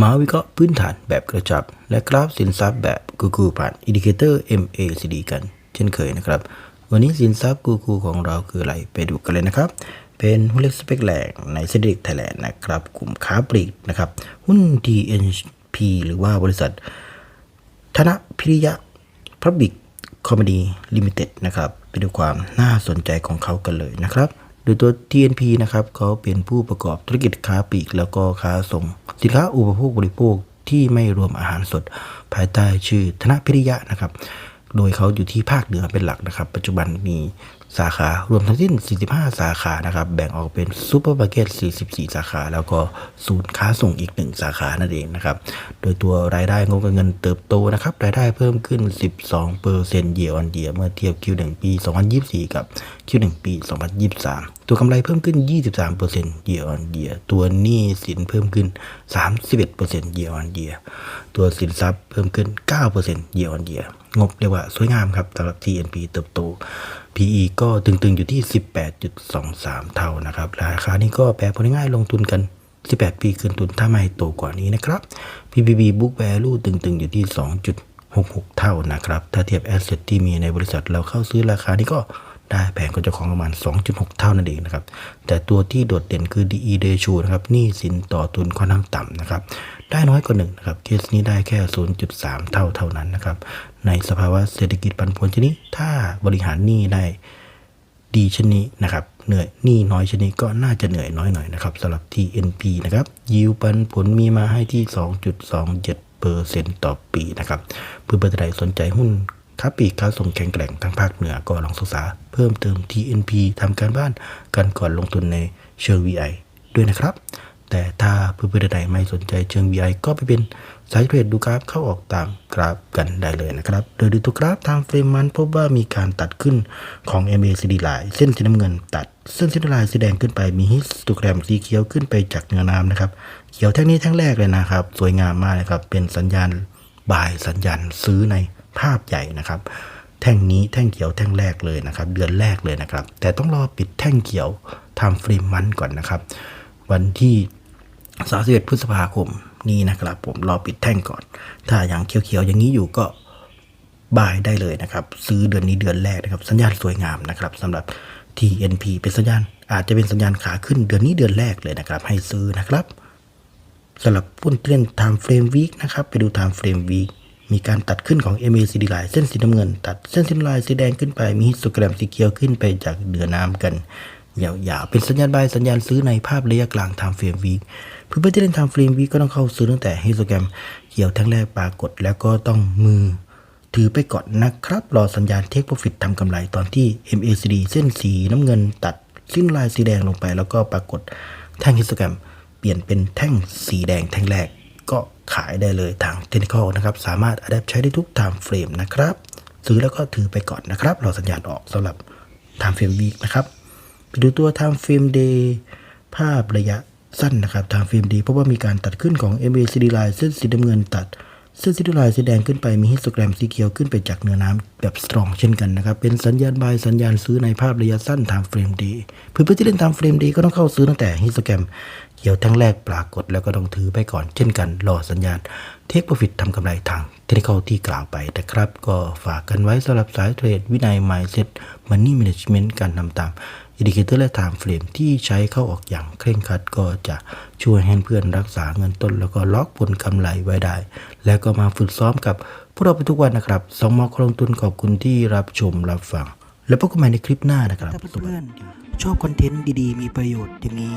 มาวิเคราะห์พื้นฐานแบบกระจับ และกราฟสินทรัพย์แบบกูกูผ่านอินดิเคเตอร์ MACD กัน เช่นเคยนะครับ วันนี้สินทรัพย์กูกูของเราคืออะไรไปดูกันเลยนะครับ เป็นหุ้นเล็กสเปกแหลกในเซ็นดิกไทยแลนด์นะครับ กลุ่มค้าปลีกนะครับ หุ้น TNP หรือว่าบริษัท ธนพิริยะพับบิกคอม a ดีลิมิเต็ดนะครับ ไปดูความน่าสนใจของเขากันเลยนะครับ โดยตัว TNP นะครับเขาเป็นผู้ประกอบธุรกิจค้าปลีก แล้วก็ค้าส่ง สินค้าอุปโภคบริโภคที่ไม่รวมอาหารสด ภายใต้ชื่อธนพิริยะนะครับ โดยเขาอยู่ที่ภาคเหนือเป็นหลักนะครับ ปัจจุบันมีสาขารวมทั้งสิ้น 45 สาขานะครับ แบ่งออกเป็นซูเปอร์มาร์เก็ต 44 สาขา แล้วก็ศูนย์ค้าส่งอีก 1 สาขานั่นเองนะครับ โดยตัวรายได้งบการเงินเติบโตนะครับ รายได้เพิ่มขึ้น 12เปอร์เซ็นต์เยียร์ออนเยียเมื่อเทียบ Q1 ปี 2024 กับ Q1 ปี 2023 ตัวกำไรเพิ่มขึ้น 23เปอร์เซ็นต์เยียร์ออนเยียตัวหนี้สินเพิ่มขึ้น 31เปอร์เซ็นต์เยียร์ออนเยียตัวสินทรัพย์เพิ่มขึ้น9เปอร์เซ็นต์เยียร์ออนเยีย งบเรียกว่าสวยงามครับสำหรับ TNP เติบโต PE ก็ตึงๆอยู่ที่ 18.23 เท่านะครับ ราคานี้ก็แปลผลง่ายลงทุนกัน 18 ปีคืนทุนถ้าไม่โตกว่านี้นะครับ PBB Book Value ตึงๆ อยู่ที่ 2.66 เท่านะครับ ถ้าเทียบ Asset ที่มีในบริษัทเราเข้าซื้อราคานี้ก็ ได้แผงก็จะของประมาณ 2.6 เท่านั่นเองนะครับแต่ตัวที่โดดเด่นคือ DE ratio นะครับหนี้สินต่อทุนค่อนข้างต่ำนะครับได้น้อยกว่าหนึ่งนะครับเคสนี้ได้แค่ 0.3 เท่าเท่านั้นนะครับในสภาวะเศรษฐกิจปันผลชนิดถ้าบริหารหนี้ได้ดีชนนี้นะครับเหนื่อยหนี้น้อยชนนี้ก็น่าจะเหนื่อยน้อยหน่อยนะครับสำหรับ TNP นะครับยิวปันผลมีมาให้ที่ 2.27เปอร์เซ็นต์ต่อปีนะครับเพื่อนๆใดสนใจหุ้น ค้าปีกค้าส่งแข็งแกร่งทางภาคเหนือก็ลองศึกษาเพิ่มเติม TNP ทำการบ้านกันก่อนลงทุนในเชิง VI ด้วยนะครับ แต่ถ้าเพื่อนๆใดไม่สนใจเชิง VI ก็ไปเป็นสายเทรดดูกราฟเข้าออกตามกราฟกันได้เลยนะครับโดยดูตัวกราฟทางเฟรมมันพบว่ามีการตัดขึ้นของ MACD ไลน์เส้นสีน้ำเงินตัดเส้นสีน้ำลายสีแดงขึ้นไปมีฮิสโตแกรมสีเขียวขึ้นไปจากเนื้อน้ำนะครับเขียวแท่งนี้แท่งแรกเลยนะครับ สวยงามมากนะครับเป็นสัญญาณบายสัญญาณซื้อใน ภาพใหญ่นะครับ แท่งนี้แท่งเขียวแท่งแรกเลยนะครับ เดือนแรกเลยนะครับ แต่ต้องรอปิดแท่งเขียวทำฟรมมันก่อนนะครับ วันที่31พฤษภาคมนี้นะครับ ผมรอปิดแท่งก่อน ถ้าอย่างเขียวๆอย่างนี้อยู่ก็บายได้เลยนะครับ ซื้อเดือนนี้เดือนแรกนะครับ สัญญาณสวยงามนะครับสำหรับ TNP เป็นสัญญาณ อาจจะเป็นสัญญาณขาขึ้นเดือนนี้เดือนแรกเลยนะครับ ให้ซื้อนะครับสำหรับหุ้นเทรน time frame week นะครับ ไปดู time frame week มีการตัดขึ้นของ MACD ลน์เส้นสีน้ำเงิน ตัดเส้นสีน้ำลายสีแดงขึ้นไป มีฮิสโตแกรมสีเขียวขึ้นไปจากเดือน้ำกันยาวๆเป็นสัญญาณบายสัญญาณซื้อในภาพระยะกลาง time frame week เพื่อนๆที่เล่น time frame week ก็ต้องเข้าซื้อตั้งแต่ฮิสโตแกรมเขียวแท่งแรกปรากฏแล้วก็ต้องมือ ถือไปก่อนนะครับ รอสัญญาณเทคโปรฟิตทำกำไรตอนที่ MACD เส้นสีน้ำเงิน ตัดสิ้นลายสีแดงลงไป แล้วก็ปรากฏแท่งฮิสโตแกรมเปลี่ยนเป็นแท่งสีแดงแท่งแรกก็ขายได้เลยทาง เทคนิคนะครับสามารถอัดแอปใช้ได้ทุก time frame นะครับซื้อแล้วก็ถือไปก่อนนะครับรอสัญญาณออกสำหรับ time frame week นะครับไปดูตัว time frame day ภาพระยะสั้นนะครับ time frame day เพราะว่ามีการตัดขึ้นของ MACD line เส้นสีน้ำเงินตัดเส้นสีน้ำลายสีแดงขึ้นไปมีฮิสโตแกรมสีเขียวขึ้นไปจากเนื้อน้ำแบบสตรองเช่นกันนะครับ เป็นสัญญาณบายสัญญาณซื้อในภาพระยะสั้น time frame day เพื่อนๆที่เล่น time frame day ก็ต้องเข้าซื้อตั้งแต่ฮิสโตแกรม เขียวทั้งแรกปรากฏแล้วก็ต้องถือไปก่อน เช่นกันรอสัญญาณเทคโปรฟิตทำกำไรทางเทคนิคที่กล่าวไปนะครับ ก็ฝากกันไว้สำหรับสายเทรดวินัย mindset money management การทำตามอินดิเคเตอร์และ time frame ที่ใช้เข้าออกอย่างเคร่งครัดก็จะช่วยให้เพื่อนรักษาเงินต้น แล้วก็ล็อกผลกำไรไว้ได้ แล้วก็มาฝึกซ้อมกับพวกเราไปทุกวันนะครับสองมอลงทุนขอบคุณที่รับชมรับฟัง แล้วพบกันใหม่ในคลิปหน้านะครับเพื่อนชอบคอนเทนต์ดีๆ มีประโยชน์อย่างนี้